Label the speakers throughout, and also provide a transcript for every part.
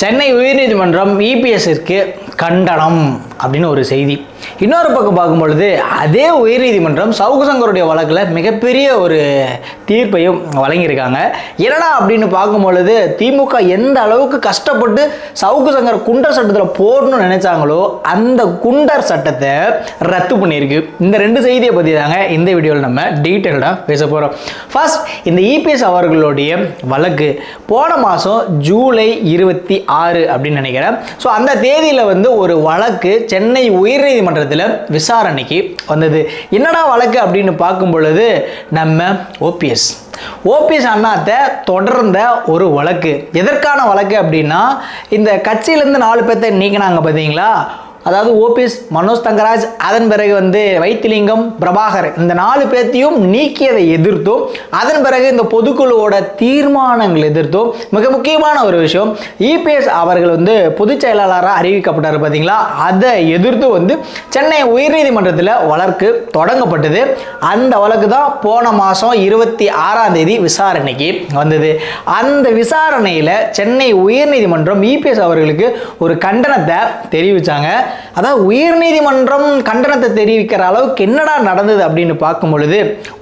Speaker 1: சென்னை உயர்நீதிமன்றம் இபிஎஸ்ஸிற்கு கண்டனம் அப்படின்னு ஒரு செய்தி. இன்னொரு பக்கம் பார்க்கும் பொழுது அதே உயர்நீதிமன்றம் சவுக்கு சங்கருடைய வழக்கில் மிகப்பெரிய ஒரு தீர்ப்பையும் வழங்கியிருக்காங்க. என்னடா அப்படின்னு பார்க்கும் பொழுது திமுக எந்த அளவுக்கு கஷ்டப்பட்டு சவுக்கு சங்கர் குண்டர் சட்டத்தில் போடணும்னு நினைச்சாங்களோ அந்த குண்டர் சட்டத்தை ரத்து பண்ணியிருக்கு. இந்த ரெண்டு செய்தியை பற்றி தாங்க இந்த வீடியோவில் நம்ம டீட்டெயில்டாக பேச போகிறோம் ஃபர்ஸ்ட் இந்த இபிஎஸ் அவர்களுடைய வழக்கு போன மாதம் ஜூலை இருபத்தி ஆறு அப்படின்னு நினைக்கிறேன். ஸோ அந்த தேதியில் வந்து ஒரு வழக்கு சென்னை உயர்நீதிமன்றத்தில் விசாரணைக்கு வந்தது. என்னடா வழக்கு அப்படின்னு பார்க்கும் பொழுது நம்ம ஓபிஎஸ். ஓபிஎஸ் அண்ணாத்தை தொடர்ந்த ஒரு வழக்கு. எதற்கான வழக்கு அப்படின்னா இந்த கட்சியிலேருந்து நாலு பேர்த்த நீக்கினாங்க பார்த்தீங்களா அதாவது ஓபிஎஸ் மனோஜ் தங்கராஜ் அதன் பிறகு வந்து வைத்திலிங்கம் பிரபாகர் இந்த நாலு பேர்த்தையும் நீக்கியதை எதிர்த்தும் அதன் பிறகு இந்த பொதுக்குழுவோட தீர்மானங்கள் எதிர்த்தும் மிக முக்கியமான ஒரு விஷயம் இபிஎஸ் அவர்கள் வந்து பொதுச் செயலாளராக அறிவிக்கப்பட்டார் பார்த்தீங்களா? அதை எதிர்த்து வந்து சென்னை உயர்நீதிமன்றத்தில் வழக்கு தொடங்கப்பட்டது. அந்த வழக்கு தான் போன மாதம் இருபத்தி ஆறாம் தேதி விசாரணைக்கு வந்தது. அந்த விசாரணையில் சென்னை உயர்நீதிமன்றம் இபிஎஸ் அவர்களுக்கு ஒரு கண்டனத்தை தெரிவித்தாங்க அதாவது உயர்நீதிமன்றம் கண்டனத்தை தெரிவிக்கிற அளவுக்கு என்னடா நடந்தது அப்படின்னு பார்க்கும் பொழுது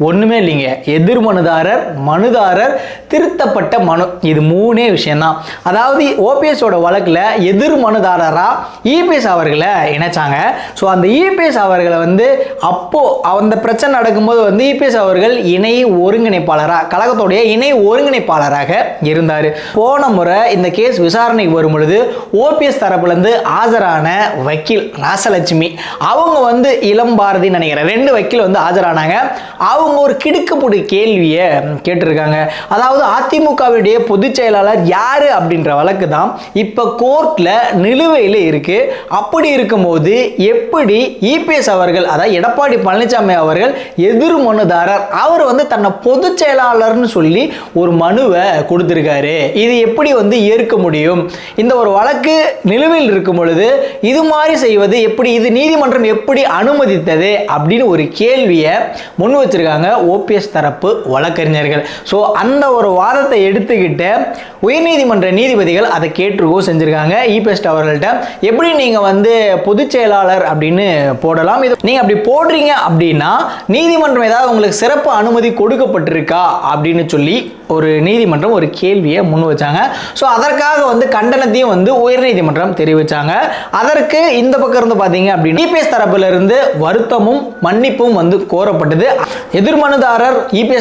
Speaker 1: ஒன்றுமே இல்லைங்க. எதிர் மனுதாரர் மனுதாரர் திருத்தப்பட்ட மனு. இது மூணே விஷயம்தான். அதாவது ஓபிஎஸோட வழக்கில் எதிர் மனுதாரராக இபிஎஸ் அவர்களை இணைச்சாங்க. ஸோ அந்த இபிஎஸ் அவர்களை வந்து அப்போது அந்த பிரச்சனை நடக்கும்போது வந்து இபிஎஸ் அவர்கள் இணை ஒருங்கிணைப்பாளராக கழகத்துடைய இணை ஒருங்கிணைப்பாளராக இருந்தார். போன முறை இந்த கேஸ் விசாரணைக்கு வரும் பொழுது ஓபிஎஸ் தரப்புலேருந்து ஆஜரான வக்கீல் ராசலட்சுமி. அவங்க வந்து இளம் பாரதி நினைக்கிறேன். ரெண்டு வக்கீல் வந்து ஆஜரானாங்க. அவங்க ஒரு கிடுக்குப்புடி கேள்வியை கேட்டிருக்காங்க. அதாவது அதிமுகவுடைய பொதுச் செயலாளர் யார் அப்படின்ற வழக்கு தான் இப்போ கோர்ட்டில் நிலுவையில் இருக்குது அப்படி இருக்கும்போது எப்படி இபிஎஸ் அவர்கள் அதாவது எடப்பாடி பழனிசாமி அவர்கள் எதிர் மனுதாரர் அவர் வந்து தன்னை பொதுச் செயலாளர்னு சொல்லி ஒரு மனுவை கொடுத்துருக்காரு. இது எப்படி வந்து ஏற்க முடியும்? இந்த ஒரு வழக்கு நிலுவையில் இருக்கும் பொழுது இது மாதிரி செய்வது எப்படி இது நீதிமன்றம் எப்படி அனுமதித்தது அப்படின்னு ஒரு கேள்வியை முன் வச்சிருக்காங்க ஓபிஎஸ் தரப்பு வழக்கறிஞர்கள். ஸோ அந்த ஒரு வாதத்தை எடுத்துக்கிட்டு உயர்நீதிமன்ற நீதிபதிகள் அதை கேட்டுருக்கோ செஞ்சுருக்காங்க. இபிஎஸ்ட் அவர்கள்ட்ட எப்படி நீங்கள் வந்து பொதுச் செயலாளர் அப்படின்னு போடலாம்? இது நீங்கள் அப்படி போடுறீங்க அப்படின்னா நீதிமன்றம் ஏதாவது உங்களுக்கு சிறப்பு அனுமதி கொடுக்கப்பட்டிருக்கா? அப்படின்னு சொல்லி ஒரு நீதிமன்றம் ஒரு கேள்வியை முன் வச்சாங்க. ஸோ அதற்காக வந்து கண்டனத்தையும் வந்து உயர்நீதிமன்றம் தெரிவித்தாங்க அதற்கு இந்த பக்கம் இருந்து பார்த்தீங்க அப்படின்னா இபிஎஸ் தரப்புல இருந்து வருத்தமும் மன்னிப்பும் வந்து கோரப்பட்டது. எதிர் மனுதாரர்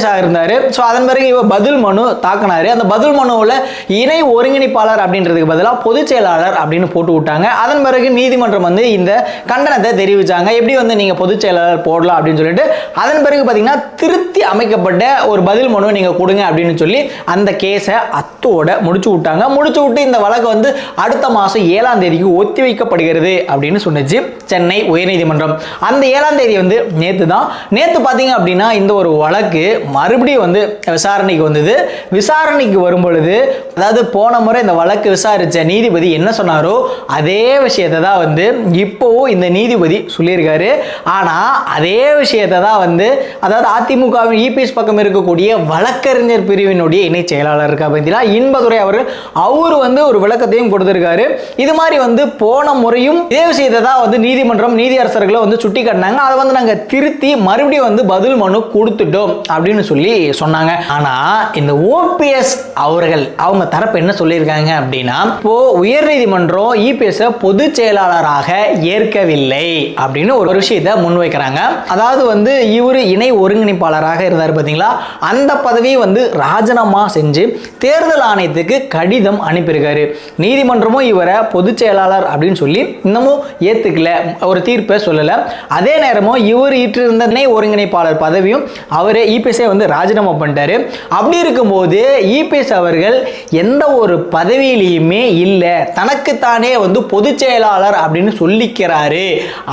Speaker 1: ஆக இருந்தார். ஸோ அதன் பிறகு இவர் பதில் மனு தாக்கினாரு. அந்த பதில் மனுவில் இணை ஒருங்கிணைப்பாளர் அப்படின்றதுக்கு பதிலாக பொதுச் செயலாளர் அப்படின்னு போட்டு விட்டாங்க. அதன் பிறகு நீதிமன்றம் வந்து இந்த கண்டனத்தை தெரிவித்தாங்க எப்படி வந்து நீங்கள் பொதுச் செயலாளர் போடலாம் அப்படின்னு சொல்லிட்டு அதன் பிறகு பார்த்தீங்கன்னா திருத்தி அமைக்கப்பட்ட ஒரு பதில் மனுவை நீங்கள் கொடுங்க அப்படின்னு சொல்லி அந்த கேஸை அத்தோட முடிச்சு விட்டாங்க. முடிச்சு விட்டு இந்த வழக்கு வந்து அடுத்த மாதம் ஏழாம் தேதிக்கு ஒத்தி வைக்கப்படுகிறது அப்படின்னு சொன்னிச்சு. சென்னை உயர்நீதிமன்றம். அந்த ஏழாம் தேதி வந்து நேற்று தான் நேற்று பார்த்தீங்க அப்படின்னா இந்த ஒரு வழக்கு மறுபடியும் வந்து விசாரணைக்கு வந்தது. விசாரணைக்கு வரும் பொழுது அதாவது போன முறை இந்த வழக்கு விசாரித்த நீதிபதி என்ன சொன்னாரோ அதே விஷயத்தை தான் வந்து இப்போவும் இந்த நீதிபதி சொல்லியிருக்காரு. ஆனால் அதே விஷயத்தை தான் வந்து அதாவது அதிமுகவின் இபிஎஸ் பக்கம் இருக்கக்கூடிய வழக்கறிஞர் பிரிவினுடைய இணை செயலாளர் இருக்கா பார்த்தீங்களா இன்பதுரை அவர்கள் அவர் வந்து ஒரு விளக்கத்தையும் கொடுத்திருக்காரு. இது மாதிரி வந்து போன முறையும் தயவு விஷயத்தை தான் வந்து நீதிமன்றம் நீதியரசர்களை வந்து சுட்டி காட்டினாங்க. அதை வந்து நாங்கள் திருத்தி மறுபடியும் வந்து பதில் மனு கொடுத்துட்டோம் அப்படின்னு சொல்லி சொன்னாங்க. ஆனால் இந்த ஓபிஎஸ் அவர்கள் அவங்க தரப்பு என்ன சொல்லியிருக்காங்க அப்படின்னா இப்போ உயர்நீதிமன்றம் இபிஎஸ் பொதுச் செயலாளராக ஏற்கவில்லை அப்படின்னு ஒரு விஷயத்தை முன்வைக்கிறாங்க. அதாவது வந்து இவர் இணை ஒருங்கிணைப்பாளராக இருந்தார் பார்த்தீங்களா அந்த பதவியை வந்து ராஜினாமா செஞ்சு தேர்தல் ஆணையத்துக்கு கடிதம் அனுப்பியிருக்காரு. நீதிமன்றமும் இவரை பொதுச் செயலாளர் அப்படின்னு சொல்லி இன்னமும் ஏற்றுக்கல ஒரு தீர்ப்பை சொல்லலை. அதே நேரமும் இவர் ஈற்றிருந்த ஒருங்கிணைப்பாளர் பதவியும் அவரே இபிஎஸ்ஐ வந்து ராஜினாமா பண்ணிட்டாரு. அப்படி இருக்கும்போது இபிஎஸ் அவர்கள் எந்த ஒரு பதவியிலையுமே இல்லை. தனக்குத்தானே வந்து பொதுச் செயலாளர் அப்படின்னு சொல்லிக்கிறாரு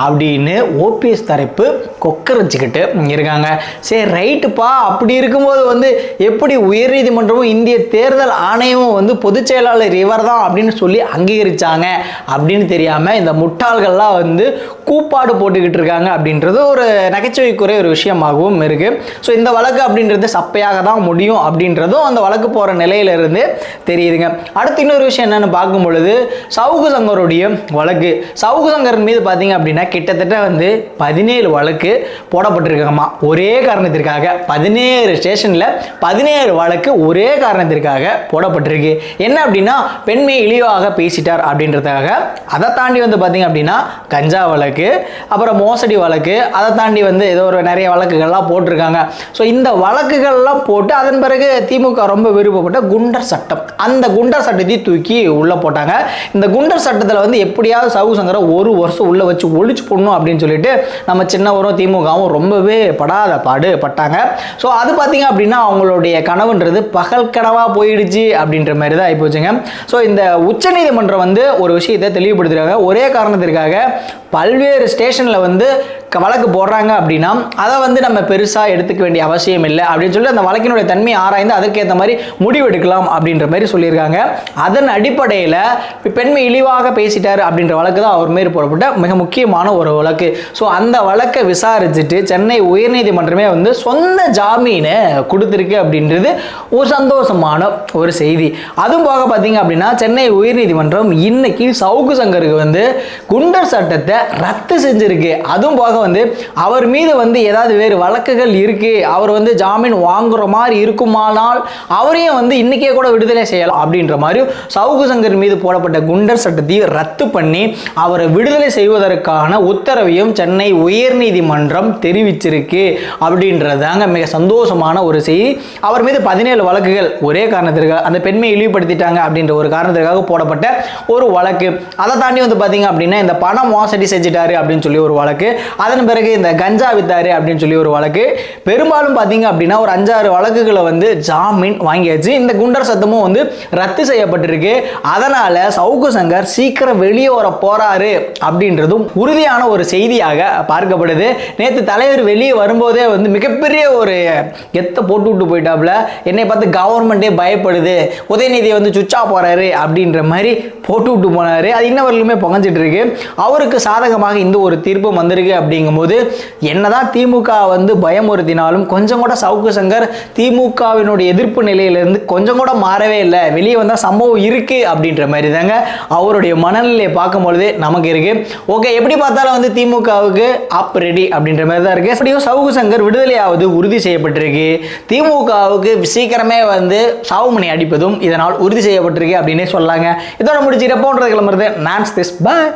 Speaker 1: அப்படின்னு ஓபிஎஸ் தரப்பு கொக்கரிச்சுக்கிட்டு இருக்காங்க. சரி ரைட்டுப்பா அப்படி இருக்கும்போது வந்து எப்படி உயர்நீதிமன்றமும் இந்திய தேர்தல் ஆணையமும் வந்து பொதுச் செயலாளர் இவர் தான் அப்படின்னு சொல்லி அங்கீகரிச்சாங்க அப்படின்னு தெரியாமல் இந்த முட்டாள்கள்லாம் வந்து கூப்பாடு போட்டுக்கிட்டு இருக்காங்க அப்படின்றது ஒரு நகைச்சுவைக்குரிய ஒரு விஷயமாகவும் இருக்குது ஸோ இந்த வழக்கு அப்படின்றது சப்பையாக தான் முடியும் அப்படின்றதும் அந்த வழக்கு போகிற நிலையிலிருந்து தெரியுதுங்க. அடுத்து இன்னொரு விஷயம் என்னென்னு பார்க்கும் பொழுது சவுகு சங்கருடைய வழக்கு. சவுகு சங்கரன் மீது பார்த்தீங்க அப்படின்னா கிட்டத்தட்ட வந்து பதினேழு வழக்கு போடப்பட்டிருக்காங்கம்மா. ஒரே காரணத்திற்காக பதினேழு ஸ்டேஷனில் பதினேழு வழக்கு ஒரே காரணத்திற்காக போடப்பட்டிருக்கு. என்ன அப்படின்னா பெண்மை இழிவாக பேசிட்டார் அப்படின்றதுக்காக. அதை தாண்டி வந்து பார்த்தீங்க அப்படின்னா கஞ்சா வழக்கு அப்புறம் மோசடி வழக்கு அதை தாண்டி வந்து ஏதோ ஒரு நிறைய வழக்குகள்லாம் போட்டிருக்காங்க. ஸோ இந்த வழக்குகள்லாம் போட்டு அதன் பிறகு திமுக ரொம்ப விருப்பப்பட்ட குண்டர் சட்டம். அந்த குண்டர் சட்டத்தை தூக்கி உள்ளே போட்டாங்க. இந்த குண்டர் சட்டத்தில் வந்து எப்படியாவது சவு சங்கரை ஒரு வருஷம் உள்ளே வச்சு ஒழிச்சு போடணும் அப்படின்னு சொல்லிட்டு நம்ம சின்னவரும் திமுகவும் ரொம்பவே படாத பாடு பட்டாங்க. ஸோ அது பார்த்தீங்க அப்படின்னா அவங்களுடைய கனவுன்றது பகல் கனவாக போயிடுச்சு அப்படின்ற மாதிரி தான் ஆகிப்போச்சுங்க ஸோ இந்த உச்சநீதிமன்றம் வந்து ஒரு விஷயத்தை தெளிவுபடுத்துகிறாங்க ஒரே காரணத்திற்காக பல்வேறு ஸ்டேஷனில் வந்து வழக்கு போடுறாங்க அப்படின்னா அதை வந்து நம்ம பெருசாக எடுத்துக்க வேண்டிய அவசியம் இல்லை அப்படின்னு சொல்லி அந்த வழக்கினுடைய தன்மையை ஆராய்ந்து அதற்கேற்ற மாதிரி முடிவெடுக்கலாம் அப்படின்ற மாதிரி சொல்லியிருக்காங்க. அதன் அடிப்படையில் பெண்மை இழிவாக பேசிட்டார் அப்படின்ற வழக்கு தான் அவர் மாரி போடப்பட்ட மிக முக்கியமான ஒரு வழக்கு. ஸோ அந்த வழக்கை விசாரிச்சுட்டு சென்னை உயர்நீதிமன்றமே வந்து சொந்த ஜாமீனை கொடுத்துருக்கு அப்படின்றது ஒரு சந்தோஷமான ஒரு செய்தி. அதுவும் போக பார்த்தீங்க அப்படின்னா சென்னை உயர்நீதிமன்றம் இன்னைக்கு சவுக்கு சங்கருக்கு வந்து குண்டர் சட்டத்தை ரத்து செஞ்சிருக்கு. அதுவும் போக வந்து அவர் மீது வந்து ஏதாவது வேறு வழக்குகள் இருக்கு அவர் வந்து ஜாமீன் வாங்குற மாதிரி இருக்குமானால் அவரையும் வந்து இன்னைக்கே கூட விடுதலை செய்யலாம் அப்படின்ற மாதிரி சவுகு சங்கர் மீது போடப்பட்ட குண்டர் சட்டத்தையும் ரத்து பண்ணி அவரை விடுதலை செய்வதற்கான உத்தரவையும் சென்னை உயர்நீதிமன்றம் தெரிவிச்சிருக்கு அப்படின்றதாங்க மிக சந்தோஷமான ஒரு செய்தி. அவர் மீது பதினேழு வழக்குகள் ஒரே காரணத்திற்காக அந்த பெண்மையை இழிவுபடுத்திட்டாங்க அப்படின்ற ஒரு காரணத்திற்காக போடப்பட்ட ஒரு வழக்கு. அதை தாண்டி வந்து பார்த்தீங்க அப்படின்னா இந்த பண மோசடி செஞ்சிட்டாரு அப்படின்னு சொல்லி ஒரு வழக்கு. அதன் பிறகு இந்த கஞ்சா வித்தாரு அப்படின்னு சொல்லி ஒரு வழக்கு. பெரும்பாலும் பார்த்தீங்க அப்படின்னா ஒரு அஞ்சாறு வழக்குகளை வந்து ஜாமீன் வாங்கியாச்சு. இந்த குண்டர் சத்தமும் வந்து ரத்து செய்யப்பட்டிருக்கு. அதனால சவுக்கு சங்கர் சீக்கிரம் வெளியே வர போறாரு அப்படின்றதும் உறுதியான ஒரு செய்தியாக பார்க்கப்படுது. நேற்று தலைவர் வெளியே வரும்போதே வந்து மிகப்பெரிய ஒரு எத்தை போட்டு விட்டு போயிட்டாப்புல. என்னை பார்த்து கவர்மெண்ட்டே பயப்படுது. உதயநிதியை வந்து சுச்சா போறாரு அப்படின்ற மாதிரி போட்டு விட்டு போனாரு. அது இன்ன வரலுமே புகஞ்சிட்டு இருக்கு. அவருக்கு சாதகமாக இந்த ஒரு தீர்ப்பும் வந்திருக்கு அப்படிங்கும்போது என்னதான் திமுக வந்து பயமுறுத்தினாலும் கொஞ்சம் கூட சவுக்கு சங்கர் திமுகவினுடைய எதிர்ப்பு நிலையிலிருந்து கொஞ்சம் கூட மாறவே இல்லை. வெளியே வந்தால் சம்பவம் இருக்கு அப்படின்ற மாதிரி தாங்க அவருடைய மனநிலையை பார்க்கும்பொழுது நமக்கு இருக்கு. ஓகே எப்படி பார்த்தாலும் வந்து திமுகவுக்கு அப் ரெடி அப்படின்ற மாதிரி தான் இருக்கு. எப்படியும் சவுக்கு சங்கர் விடுதலையாவது உறுதி செய்யப்பட்டிருக்கு. திமுகவுக்கு சீக்கிரமே வந்து சாவுமணி அடிப்பதும் இதனால் உறுதி செய்யப்பட்டிருக்கு அப்படின்னே சொல்லாங்க இதோட முடிச்சு போன்றது கிளம்புறது நான்ஸ் திஸ் பாய்